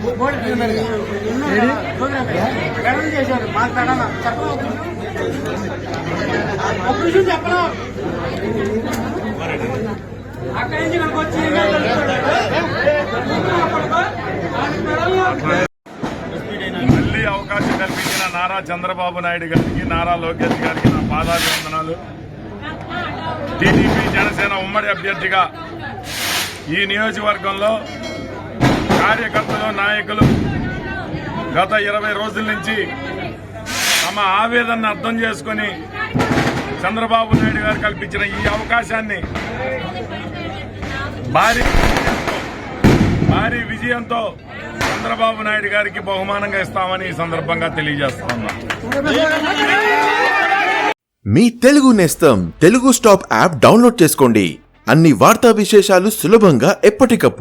చేశారు camera person Prasad రాయి మళ్ళీ అవకాశం కల్పించిన నారా చంద్రబాబు నాయుడు గారికి నారా లోకేష్ గారికి నా పాదాభివందనాలు. టీడీపీ జనసేన ఉమ్మడి అభ్యర్థిగా ఈ నియోజకవర్గంలో కార్యకర్తలు నాయకులు గత ఇరవై రోజుల నుంచి తమ ఆవేదనను అర్థం చేసుకొని చంద్రబాబు నాయుడు గారు కల్పించిన ఈ అవకాశాన్ని భారీ భారీ విజయంతో చంద్రబాబు నాయుడు గారికి బహుమానంగా ఇస్తామని ఈ సందర్భంగా తెలియజేస్తున్నా మీ తెలుగు నేస్తం తెలుగు స్టాప్ యాప్ డౌన్లోడ్ చేసుకోండి. అన్ని వార్తా విశేషాలు సులభంగా ఎప్పటికప్పుడు